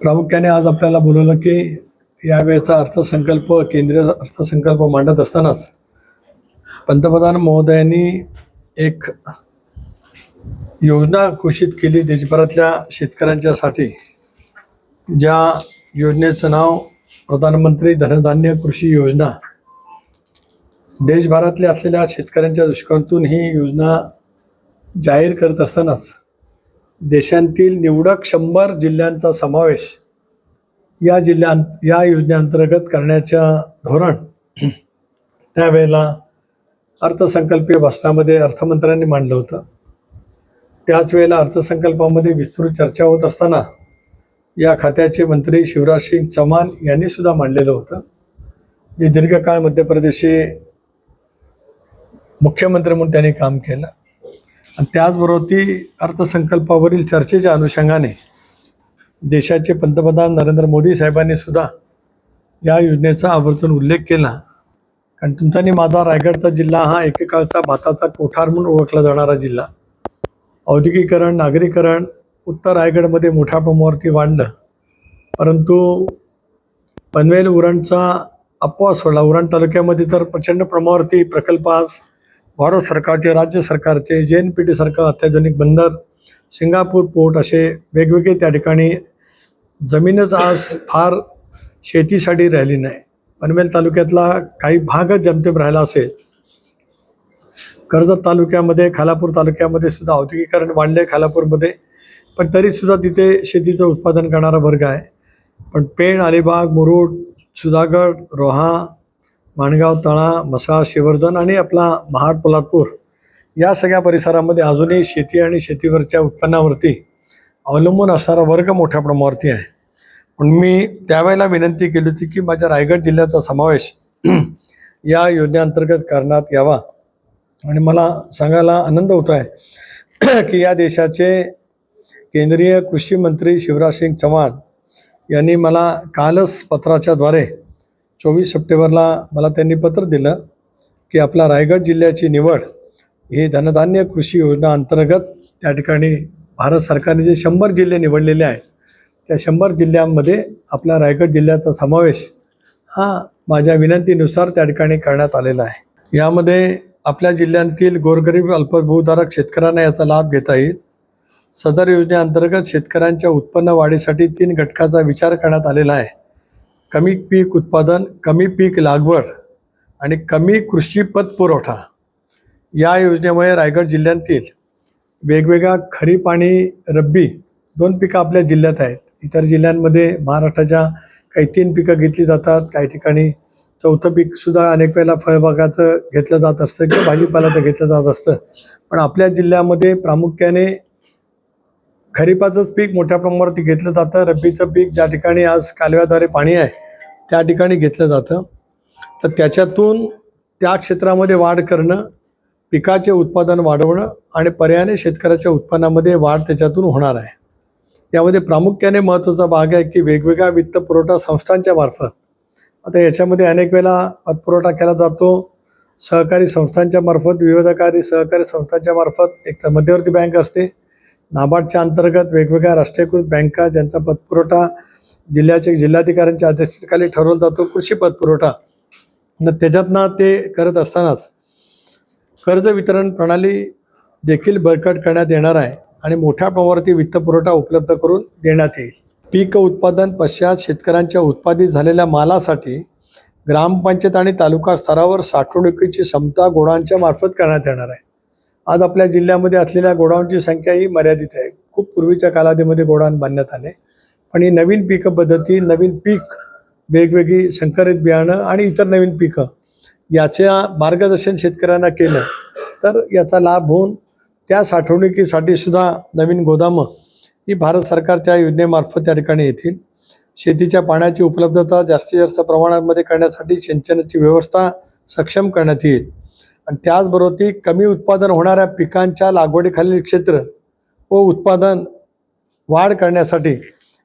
प्रामुख्याने आज आपल्याला बोलवलं की यावेळेचा अर्थसंकल्प केंद्रीय अर्थसंकल्प मांडत असतानाच पंतप्रधान महोदयांनी एक योजना घोषित केली देशभरातल्या शेतकऱ्यांच्यासाठी ज्या योजनेचं नाव प्रधानमंत्री धनधान्य कृषी योजना. देशभरातल्या असलेल्या शेतकऱ्यांच्या दृष्टिकोनातून ही योजना जाहीर करत असतानाच देशांतील निवडक शंभर जिल्ह्यांचा समावेश या जिल्ह्यां या योजनेअंतर्गत करण्याच्या धोरण त्यावेळेला अर्थसंकल्पीय भाषणामध्ये अर्थमंत्र्यांनी मांडलं होतं. त्याच वेळेला अर्थसंकल्पामध्ये विस्तृत चर्चा होत असताना या खात्याचे मंत्री शिवराज सिंग चौहान यांनी सुद्धा मांडलेलं होतं. जे दीर्घकाळ मध्य प्रदेशचे मुख्यमंत्री म्हणून त्यांनी काम केलं. आणि त्याचबरोबर ती अर्थसंकल्पावरील चर्चेच्या अनुषंगाने देशाचे पंतप्रधान नरेंद्र मोदी साहेबांनी सुद्धा या योजनेचा आवर्जून उल्लेख केला. कारण तुमचा आणि माझा रायगडचा जिल्हा हा एकेकाळचा भाताचा कोठार म्हणून ओळखला जाणारा जिल्हा. औद्योगिकरण नागरीकरण उत्तर रायगडमध्ये मोठ्या प्रमाणावरती वाढलं. परंतु पनवेल उरणचा अपवास सोडला. उरण तालुक्यामध्ये तर प्रचंड प्रमाणावरती प्रकल्प आज भारत सरकारचे राज्य सरकारचे जे एन पी टी सारखं अत्याधुनिक बंदर सिंगापूर पोर्ट असे वेगवेगळे त्या ठिकाणी जमीनच आज फार शेतीसाठी राहिली नाही. पनवेल तालुक्यातला काही भागच जमतेम राहिला असेल. कर्जत तालुक्यामध्ये खालापूर तालुक्यामध्ये सुद्धा औद्योगिकरण वाढले खालापूरमध्ये पण तरीसुद्धा तिथे शेतीचं उत्पादन करणारा वर्ग आहे. पण पेण अलिबाग मुरुड सुधागड रोहा माणगाव तळा मसा शिवर्धन आणि आपला महाड पोलादपूर या सगळ्या परिसरामध्ये अजूनही शेती आणि शेतीवरच्या उत्पन्नावरती अवलंबून असणारा वर्ग मोठ्या प्रमाणावरती आहे. पण मी त्यावेळेला विनंती केली होती की माझ्या रायगड जिल्ह्याचा समावेश या योजनेअंतर्गत करण्यात यावा. आणि मला सांगायला आनंद होतो आहे की या देशाचे केंद्रीय कृषी मंत्री शिवराज सिंग चव्हाण यांनी मला कालच पत्राच्याद्वारे चोवीस सप्टेंबरला मला त्यांनी पत्र दिलं की आपला रायगड जिल्ह्याची निवड ही धनधान्य कृषी योजना अंतर्गत त्या ठिकाणी भारत सरकारने जे शंभर जिल्हे निवडलेले आहेत त्या शंभर जिल्ह्यांमध्ये आपल्या रायगड जिल्ह्याचा समावेश हा माझ्या विनंतीनुसार त्या ठिकाणी करण्यात आलेला आहे. यामध्ये आपल्या जिल्ह्यातील गोरगरीब अल्पभूधारक शेतकऱ्यांना याचा लाभ घेता येईल. सदर योजनेअंतर्गत शेतकऱ्यांच्या उत्पन्न वाढीसाठी तीन घटकाचा विचार करण्यात आलेला आहे. कमी पीक उत्पादन कमी पीक लागवड आणि कमी कृषी पुरवठा या योजनेमुळे रायगड जिल्ह्यातील वेगवेगळ्या खरीप आणि रब्बी दोन पिकं आपल्या जिल्ह्यात आहेत. इतर जिल्ह्यांमध्ये महाराष्ट्राच्या काही तीन पिकं घेतली जातात. काही ठिकाणी चौथं पीकसुद्धा अनेक वेळेला फळबागाचं घेतलं जात असतं किंवा भाजीपाल्याचं घेतलं जात असतं. पण आपल्या जिल्ह्यामध्ये प्रामुख्याने खरीपाचंच पीक मोठ्या प्रमाणावरती घेतलं जातं. रब्बीचं पीक ज्या ठिकाणी आज कालव्याद्वारे पाणी आहे त्या ठिकाणी घेतलं जातं. तर त्याच्यातून त्या क्षेत्रामध्ये वाढ करणं पिकाचे उत्पादन वाढवणं आणि पर्यायाने शेतकऱ्याच्या उत्पन्नामध्ये वाढ त्याच्यातून होणार आहे. यामध्ये प्रामुख्याने महत्त्वाचा भाग आहे की वेगवेगळ्या वित्तपुरवठा संस्थांच्या मार्फत. आता याच्यामध्ये अनेक वेळा पतपुरवठा केला जातो. सहकारी संस्थांच्या मार्फत विविधकारी सहकारी संस्थांच्या मार्फत एक तर मध्यवर्ती बँक असते नाबार्डच्या अंतर्गत वेगवेगळ्या राष्ट्रीयकृत बँका ज्यांचा पतपुरवठा जिल्ह्याचे जिल्हाधिकाऱ्यांच्या अध्यक्षतेखाली ठरवला जातो कृषी पतपुरवठा. न त्याच्यातनं ते करत असतानाच कर्ज वितरण प्रणाली देखील बळकट करण्यात येणार आहे आणि मोठ्या प्रमाणावरती वित्तपुरवठा उपलब्ध करून देण्यात येईल. पीक उत्पादन पश्चात शेतकऱ्यांच्या उत्पादित झालेल्या मालासाठी ग्रामपंचायत आणि तालुका स्तरावर साठवणुकीची क्षमता गोडांच्या मार्फत करण्यात येणार आहे. आज आपल्या जिल्ह्यामध्ये असलेल्या गोडाऊनची संख्या ही मर्यादित आहे. खूप पूर्वीच्या कालावधीमध्ये गोडाऊन बांधण्यात आले. पण ही नवीन पीक पद्धती नवीन पीक वेगवेगळी संकरित बियाणं आणि इतर नवीन पिकं याच्या मार्गदर्शन शेतकऱ्यांना केलं तर याचा लाभ होऊन त्या साठवणुकीसाठी सुद्धा नवीन गोदामं ही भारत सरकारच्या योजनेमार्फत त्या ठिकाणी येतील. शेतीच्या पाण्याची उपलब्धता जास्तीत जास्त प्रमाणामध्ये करण्यासाठी सिंचनाची व्यवस्था सक्षम करण्यात येईल. आणि त्याचबरोबर ती कमी उत्पादन होणाऱ्या पिकांच्या लागवडीखालील क्षेत्र व उत्पादन वाढ करण्यासाठी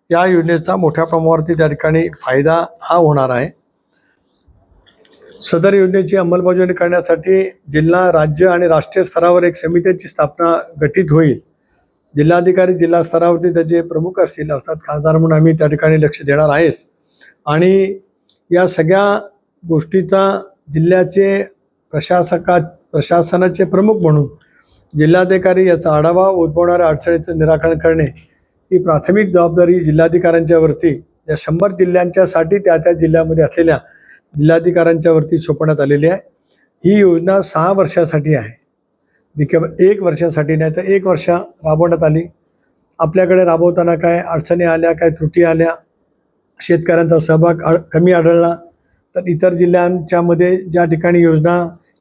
या योजनेचा मोठ्या प्रमाणावरती त्या ठिकाणी फायदा हा होणार आहे. सदर योजनेची अंमलबजावणी करण्यासाठी जिल्हा राज्य आणि राष्ट्रीय स्तरावर एक समितीची स्थापना गठीत होईल. जिल्हाधिकारी जिल्हा स्तरावरती त्याचे प्रमुख असतील अर्थात खासदार म्हणून आम्ही त्या ठिकाणी लक्ष देणार आहेच. आणि या सगळ्या गोष्टीचा जिल्ह्याचे प्रशासका प्रशासनाचे प्रमुख म्हणून जिल्हाधिकारी याचा आढावा उद्भवणाऱ्या अडचणीचं निराकरण करणे ही प्राथमिक जबाबदारी जिल्हाधिकाऱ्यांच्यावरती या शंभर जिल्ह्यांच्यासाठी त्या त्या जिल्ह्यामध्ये असलेल्या जिल्हाधिकाऱ्यांच्यावरती सोपवण्यात आलेली आहे. ही योजना सहा वर्षासाठी आहे. जी केवळ एक वर्षासाठी नाही तर एक वर्ष राबवण्यात आली. आपल्याकडे राबवताना काय अडचणी आल्या काय त्रुटी आल्या शेतकऱ्यांचा सहभाग आढ कमी आढळला तर इतर जिल्ह्यांच्यामध्ये ज्या ठिकाणी योजना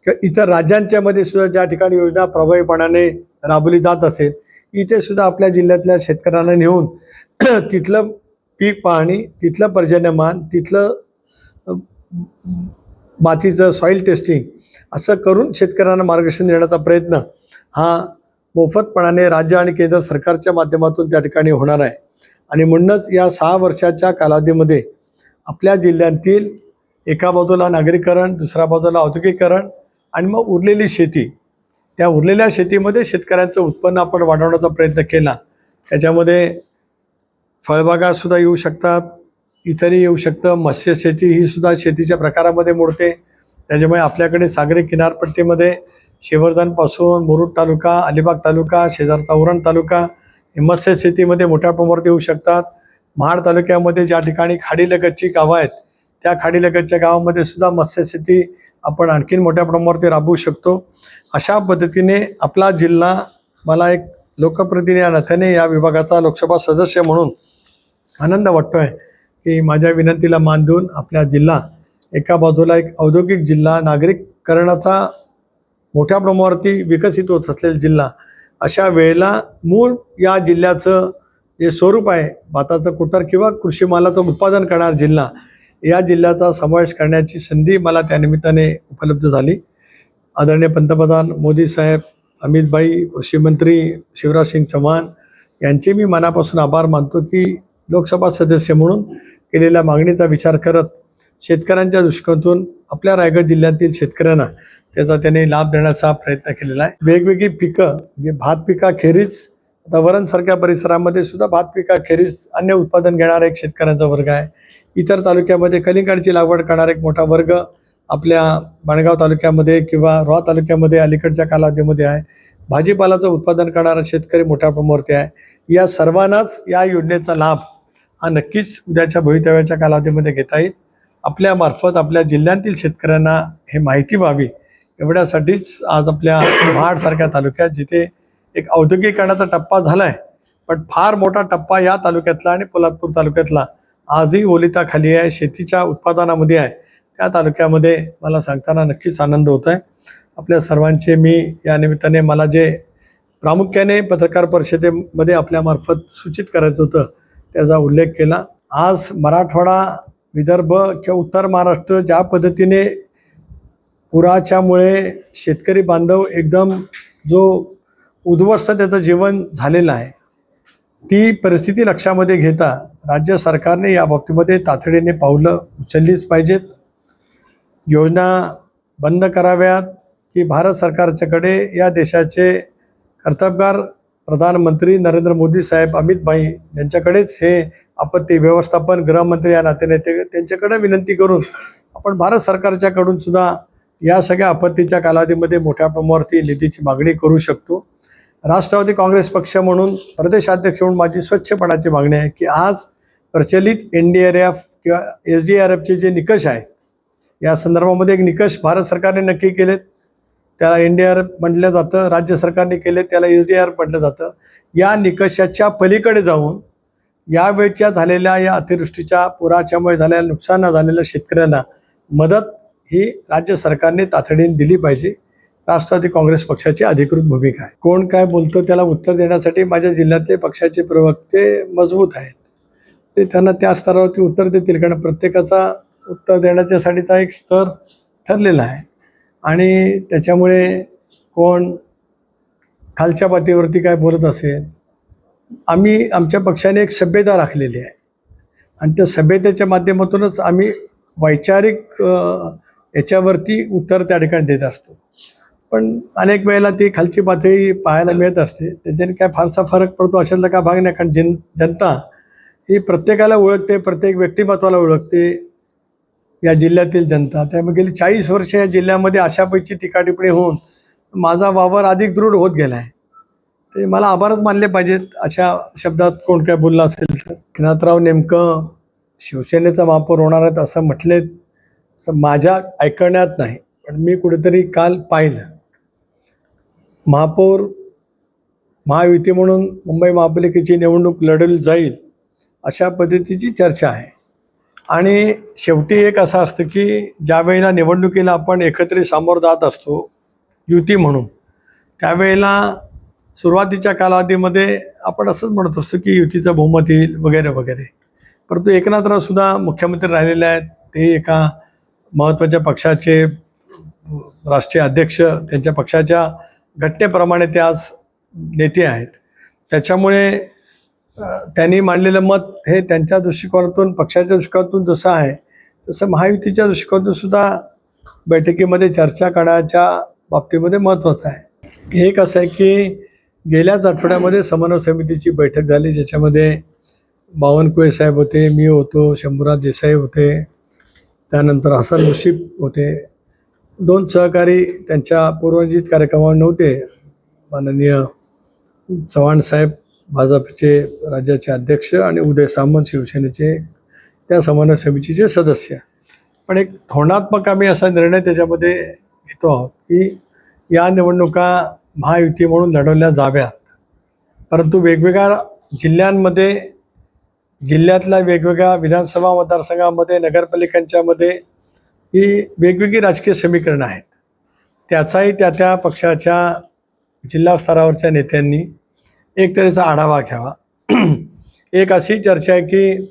किंवा इतर राज्यांच्यामध्ये सुद्धा ज्या ठिकाणी योजना प्रभावीपणाने राबवली जात असेल इथे सुद्धा आपल्या जिल्ह्यातल्या शेतकऱ्यांना नेऊन तिथलं पीक पाहणी तिथलं पर्जन्यमान तिथलं मातीचं सॉईल टेस्टिंग असं करून शेतकऱ्यांना मार्गदर्शन देण्याचा प्रयत्न हा मोफतपणाने राज्य आणि केंद्र सरकारच्या माध्यमातून त्या ठिकाणी होणार आहे. आणि म्हणूनच या सहा वर्षाच्या कालावधीमध्ये आपल्या जिल्ह्यातील एका बाजूला नागरीकरण दुसऱ्या बाजूला औद्योगिकरण आणि मग उरलेली शेती. त्या उरलेल्या शेतीमध्ये शेतकऱ्यांचं उत्पन्न आपण वाढवण्याचा प्रयत्न केला. त्याच्यामध्ये फळबागासुद्धा येऊ शकतात इतरही येऊ शकतं. मत्स्यशेती ही सुद्धा शेतीच्या प्रकारामध्ये मोडते. त्याच्यामुळे आपल्याकडे सागरी किनारपट्टीमध्ये शेवरदानपासून मुरुड तालुका अलिबाग तालुका शेजारचा उरण तालुका हे मत्स्यशेतीमध्ये मोठ्या प्रमाणात येऊ शकतात. महाड तालुक्यामध्ये ज्या ठिकाणी खाडीलगतची गावं आहेत त्या खाडीलगतच्या गावामध्ये सुद्धा मत्स्यशेती आपण आणखीन मोठ्या प्रमाणावरती राबवू शकतो. अशा पद्धतीने आपला जिल्हा मला एक लोकप्रतिनिधी या नात्याने या विभागाचा लोकसभा सदस्य म्हणून आनंद वाटतो आहे की माझ्या विनंतीला मान देऊन आपला जिल्हा एका बाजूला एक औद्योगिक जिल्हा नागरिककरणाचा मोठ्या प्रमाणावरती विकसित होत असलेला जिल्हा अशा वेळेला मूळ या जिल्ह्याचं जे स्वरूप आहे भाताचं कुटर किंवा कृषी मालाचं उत्पादन करणारा जिल्हा या जिल्ह्याचा समावेश करण्याची संधी मला त्यानिमित्ताने उपलब्ध झाली. आदरणीय पंतप्रधान मोदी साहेब अमितभाई कृषीमंत्री कृषी मंत्री शिवराज सिंग यांचे मी मनापासून आभार मानतो की लोकसभा सदस्य म्हणून केलेल्या मागणीचा विचार करत शेतकऱ्यांच्या दृष्टिकोनातून आपल्या रायगड जिल्ह्यातील शेतकऱ्यांना त्याचा त्याने लाभ देण्याचा प्रयत्न केलेला आहे. वेगवेगळी पिकं म्हणजे भात पिकाखेरीज आता वरणसारख्या परिसरामध्ये सुद्धा भात पिकाखेरीज अन्य उत्पादन घेणारा एक शेतकऱ्यांचा वर्ग आहे. इतर तालुक्यामध्ये कलिंगडची लागवड करणारा एक मोठा वर्ग आपल्या माणगाव तालुक्यामध्ये किंवा रॉ तालुक्यामध्ये अलीकडच्या कालावधीमध्ये आहे. भाजीपालाचं उत्पादन करणारा शेतकरी मोठ्या प्रमाणावरती आहे. या सर्वांनाच या योजनेचा लाभ हा नक्कीच उद्याच्या भवितव्याच्या कालावधीमध्ये घेता येईल. आपल्यामार्फत आपल्या जिल्ह्यातील शेतकऱ्यांना हे माहिती व्हावी. एवढ्यासाठीच आज आपल्या महाडसारख्या तालुक्यात जिथे एक औद्योगिकरणाचा टप्पा झाला आहे पण फार मोठा टप्पा या तालुक्यातला आणि पोलादपूर तालुक्यातला आजही ओलिता खाली आहे शेतीच्या उत्पादनामध्ये आहे. त्या तालुक्यामध्ये मला सांगताना नक्कीच आनंद होत आहे आपल्या सर्वांचे मी या निमित्ताने मला जे प्रामुख्याने पत्रकार परिषदेमध्ये आपल्यामार्फत सूचित करायचं होतं त्याचा उल्लेख केला. आज मराठवाडा विदर्भ किंवा उत्तर महाराष्ट्र ज्या पद्धतीने पुराच्यामुळे शेतकरी बांधव एकदम जो उद्ध्वस्त त्याचं जीवन झालेलं आहे ती परिस्थिती लक्षामध्ये घेता राज्य सरकारने या बाबतीमध्ये तातडीने पावलं उचललीच पाहिजेत. योजना बंद कराव्यात की भारत सरकारच्याकडे या देशाचे कर्तबगार प्रधानमंत्री नरेंद्र मोदी साहेब अमित भाई यांच्याकडेच हे आपत्ती व्यवस्थापन गृहमंत्री या नात्याने ते त्यांच्याकडे विनंती करून आपण भारत सरकारच्याकडून सुद्धा या सगळ्या आपत्तीच्या कालावधीमध्ये मोठ्या प्रमाणावरती निधीची मागणी करू शकतो. राष्ट्रवादी काँग्रेस पक्ष म्हणून प्रदेशाध्यक्ष म्हणून माझी स्वच्छपणाची मागणी आहे की आज प्रचलित एन डी आर एफ किंवा एस डी आर एफचे जे निकष आहेत या संदर्भामध्ये एक निकष भारत सरकारने नक्की केलेत. त्याला एन डी आर एफ म्हटलं जातं राज्य सरकारने केले त्याला एस डी आर म्हटलं जातं. या निकषाच्या पलीकडे जाऊन यावेळच्या झालेल्या या अतिवृष्टीच्या पुराच्यामुळे झालेल्या नुकसान झालेल्या शेतकऱ्यांना मदत ही राज्य सरकारने तातडीने दिली पाहिजे. राष्ट्रवादी काँग्रेस पक्षाची अधिकृत भूमिका आहे. कोण काय बोलतो त्याला उत्तर देण्यासाठी माझ्या जिल्ह्यातले पक्षाचे प्रवक्ते मजबूत आहेत. ते त्यांना त्या स्तरावरती उत्तर देतील कारण प्रत्येकाचा उत्तर देण्याच्यासाठीचा एक स्तर ठरलेला आहे. आणि त्याच्यामुळे कोण खालच्या पातळीवरती काय बोलत असेल आम्ही आमच्या पक्षाने एक सभ्यता राखलेली आहे. आणि त्या सभ्यतेच्या माध्यमातूनच आम्ही वैचारिक याच्यावरती उत्तर त्या ठिकाणी देत असतो. पण अनेक वेळेला ती खालची पातळी पाहायला मिळत असते. त्याच्याने काय फारसा फरक पडतो अशातला का भाग नाही. कारण जन जनता ही प्रत्येकाला ओळखते प्रत्येक व्यक्तिमत्वाला ओळखते या जिल्ह्यातील जनता. त्यामुळे गेली चाळीस वर्ष या जिल्ह्यामध्ये अशापैकी टीकाटिपणी होऊन माझा वावर अधिक दृढ होत गेला आहे ते मला आभारच मानले पाहिजेत. अशा शब्दात कोण काय बोललं असेल तर. किनातराव नेमकं शिवसेनेचा वापर होणार आहेत असं म्हटले असं माझ्या ऐकण्यात नाही. पण मी कुठेतरी काल पाहिलं. महापौर महायुती म्हणून मुंबई महापालिकेची निवडणूक लढवली जाईल अशा पद्धतीची चर्चा आहे. आणि शेवटी एक असं असतं की ज्यावेळेला निवडणुकीला आपण एकत्रित सामोरं जात असतो युती म्हणून त्यावेळेला सुरुवातीच्या कालावधीमध्ये आपण असंच म्हणत असतो की युतीचं बहुमत येईल वगैरे वगैरे. परंतु एकनाथरावसुद्धा मुख्यमंत्री राहिलेले आहेत. ते एका महत्त्वाच्या पक्षाचे राष्ट्रीय अध्यक्ष त्यांच्या पक्षाच्या घटनेप्रमाणे ते आज नेते आहेत. त्याच्यामुळे त्यांनी मांडलेलं मत हे त्यांच्या दृष्टिकोनातून पक्षाच्या दृष्टिकोनातून जसं आहे तसं महायुतीच्या दृष्टिकोनातून सुद्धा बैठकीमध्ये चर्चा करण्याच्या बाबतीमध्ये महत्त्वाचं आहे. एक असं आहे की गेल्याच आठवड्यामध्ये समन्वय समितीची बैठक झाली ज्याच्यामध्ये बावनकुळे साहेब होते मी होतो शंभूराज देसाई होते त्यानंतर हसन मुशीफ होते दोन सहकारी त्यांच्या पूर्वजित कार्यक्रमावर नव्हते. माननीय चव्हाण साहेब भाजपचे राज्याचे अध्यक्ष आणि उदय सामंत शिवसेनेचे त्या समन्वय समितीचे सदस्य. पण एक धोरणात्मक आम्ही असा निर्णय त्याच्यामध्ये घेतो आहोत की या निवडणुका महायुती म्हणून लढवल्या जाव्यात. परंतु वेगवेगळ्या जिल्ह्यांमध्ये जिल्ह्यातल्या वेगवेगळ्या विधानसभा मतदारसंघामध्ये नगरपालिकांच्यामध्ये ही वेगवेगळी राजकीय समीकरणं आहेत. त्याचाही त्या त्या पक्षाच्या जिल्हा स्तरावरच्या नेत्यांनी एक तऱ्हेचा आढावा घ्यावा. एक अशी चर्चा आहे की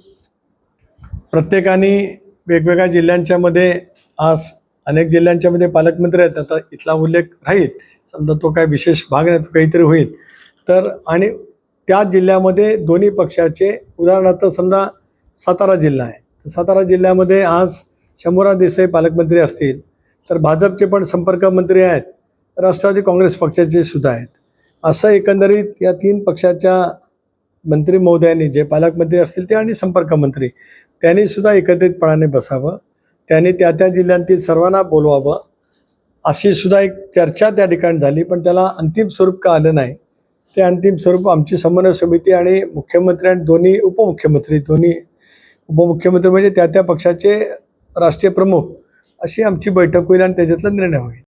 प्रत्येकाने वेगवेगळ्या जिल्ह्यांच्यामध्ये आज अनेक जिल्ह्यांच्यामध्ये पालकमंत्री आहेत. आता इथला उल्लेख राहील. समजा तो काय विशेष भाग नाही तो काहीतरी होईल. तर आणि त्या जिल्ह्यामध्ये दोन्ही पक्षाचे उदाहरणार्थ समजा सातारा जिल्हा आहे. तर सातारा जिल्ह्यामध्ये आज शंभूराज देसाई पालकमंत्री असतील तर भाजपचे पण संपर्क मंत्री आहेत राष्ट्रवादी काँग्रेस पक्षाचे सुद्धा आहेत. असं एकंदरीत या तीन पक्षाच्या मंत्री महोदयांनी जे पालकमंत्री असतील ते आणि संपर्कमंत्री त्यांनी सुद्धा एकत्रितपणाने बसावं त्यांनी त्या त्या जिल्ह्यांतील सर्वांना बोलवावं अशी सुद्धा एक चर्चा त्या ठिकाणी झाली पण त्याला अंतिम स्वरूप का आलं नाही ते अंतिम स्वरूप आमची समन्वय समिती आणि मुख्यमंत्री आणि दोन्ही उपमुख्यमंत्री दोन्ही उपमुख्यमंत्री म्हणजे त्या त्या पक्षाचे राष्ट्रीय प्रमुख अशी आमची बैठक होईल आणि त्याच्यातला निर्णय होईल.